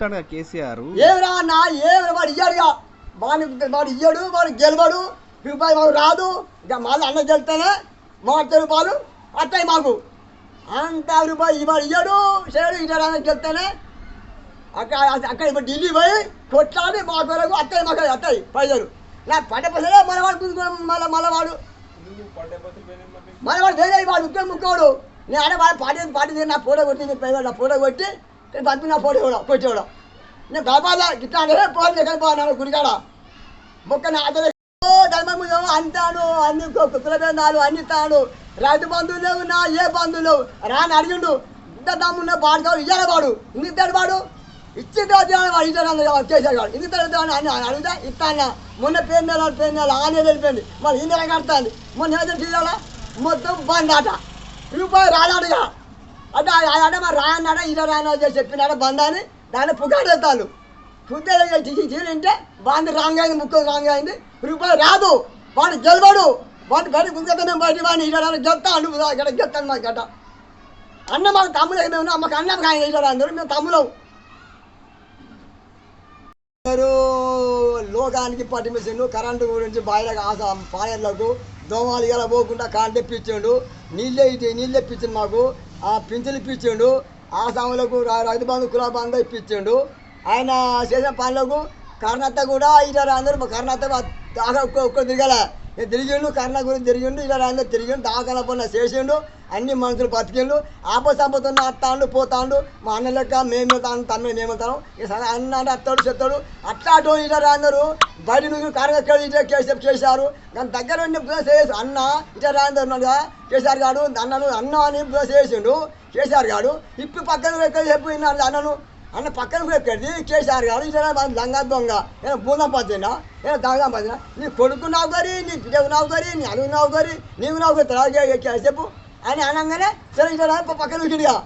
అంటాడుగా కేసీఆర్? ఏమిరా నా ఏమిరా వాడు ఇయ్యాడుగా వాడు వాడు ఇయ్యడు వాడు గెలవడు రూపాయి మాకు రాదు ఇక మళ్ళీ అన్న గెలితేనే మూడు రూపాయలు వస్తాయి మాకు. అంత రూపాయి ఇవాడు ఇయ్యడు చేయడు ఇటు గెలితేనే అక్కడ అక్కడ ఇప్పుడు ఢిల్లీ పోయి కొట్లాడి మా కొరకు అత్తాయి మాకు అత్తాయి పైసలు నా పడ్డ పైసలే మన వాడు మళ్ళీ మళ్ళీ వాడు. మన వాడు వేరే వాడు ముక్క ముక్కోడు నేను అడే వాడు పాటి పాటి నా ఫోటో కొట్టి నేను నా ఫోటో కొట్టి నేను పంపి నా ఫోటో కూడా కొట్టేవాడు నేను బాబాల గిట్లా అంటే పోవాలి ఎక్కడ పోన్నాను గురికాడ మొక్క నా అతను ధర్మము అంటాను అన్ని కులబంధాలు అన్ని తాడు రైతు బంధువులు లేవు నా ఏ బంధువులు లేవు. రాని అడిగిండు ఇంత దమ్మున్న బాడు కాదు ఇయ్యాల వాడు ఇందుకు తేడు వాడు. ఇచ్చిన వాడు ఇచ్చాడు చేశాడు వాడు ఇందుకు అని అడుగుతా అడిగితే ఇస్తాను? మొన్న పేరు నెల పేరు నెల ఆనే వెళ్ళిపోయింది. మళ్ళీ ఈ నెల కడతాంది? మొన్న ఏదో తీయాలా మొత్తం బంద్ ఆట రూపాయి రాడాడుగా అంటే అంటే మరి రాయన్నాడా ఇలా రానా చేసి చెప్పినాడ బంద్ అని దాన్ని పుగాడేస్తాను కుద్దెలు తీరింటే వాడిని రాంగ్ అయింది ముక్కలు రాంగ్ అయింది రూపాయి రాదు. వాడు గెలవడు. వాడు బయట గుంజత బయట వాడిని ఇళ్ళని గెలుతాను ఇక్కడ గెలుతాను మాకు గట్ట అన్న మాకు తమ్ముడు మేము మాకు అన్నం కానీ ఇళ్ళ అందరూ మేము తమ్ములం. అందరూ లోకానికి మిషన్ కరెంటు గురించి బాయిలకు ఆశ పాయర్లకు దోమలు ఇలా పోకుండా కరెంట్ తెప్పించిండు నీళ్ళే ఇది నీళ్ళు తెప్పించిండు మాకు ఆ పింఛలు ఇప్పించాడు ఆ సమయంలో రైతు బంధు కులా బంధు ఇప్పించిండు. ఆయన చేసిన పనులకు కర్ణాటక కూడా ఇటు అందరూ కర్ణాటక ఒక్క ఒక్క తిరిగిండు కర్ణ గురించి తిరిగిండు ఇలా అందరూ తిరిగిండు దాకా పనులు చేసిండు అన్ని మనుషులు బతికిండు ఆపసంపతున్న అత్తాండు పోతాండు మా అన్న లెక్క మేము వెళ్తాను తమ్మే మేము వెళ్తాను ఇక సరే అన్న అంటే అత్తాడు చెత్తాడు అట్లా అటు ఇట్లా అందరూ బయట నుంచి కార్యక్రమం ఇట్లా కేసు చేశారు దాని దగ్గర ఉండి బుధ చేసి అన్న ఇట్లా రాందరు ఉన్నాడుగా కేసీఆర్ గారు అన్నను అన్న అని బుధ చేసిండు కేసీఆర్ గాడు ఇప్పుడు పక్కన ఎక్కడ చెప్పినాడు అన్నను అన్న పక్కన కూడా పెట్టి కేసీఆర్ గారు ఇట్లా లంగా దొంగ నేను బూందం పద్దినా నేను దాగం పద్దినా నీ కొడుకు నౌకరి నీ బిడ్డకు నావు నీ అలుగు నౌకరి నీవు నావు గరి చెప్పు. అని అనగానే సరే ఇట్లా పక్కన విడిగా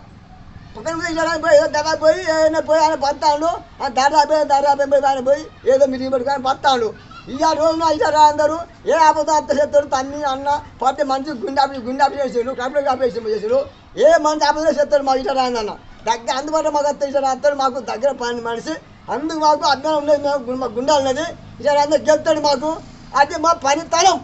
పక్కన పోయి పోయి ఏదో దగా పోయి ఏదైనా పోయి ఆయన బతాడు ఆ దాదా పోయి పోయి ఆయన పోయి ఏదో మీటింగ్ పెట్టుకొని బతాడు ఇక రోజున ఇచ్చారా అందరూ ఏ ఆపదార్థ అత్త చేస్తాడు తన్ని అన్న పట్టి మంచి గుండాపి గుండాపి చేసిండు కంప్లీట్ ఆపరేషన్ చేసిండు ఏ మంచి ఆపద చేస్తాడు మా ఇచ్చారా అన్న. దగ్గర అందుబాటులో మాకు అత్త ఇతర అత్తడు మాకు దగ్గర పని మనిషి. అందుకు మాకు అర్థం ఉండేది మేము మాకు గుండా ఉన్నది. అందరూ గెలుతాడు మాకు. అది మా పనితనం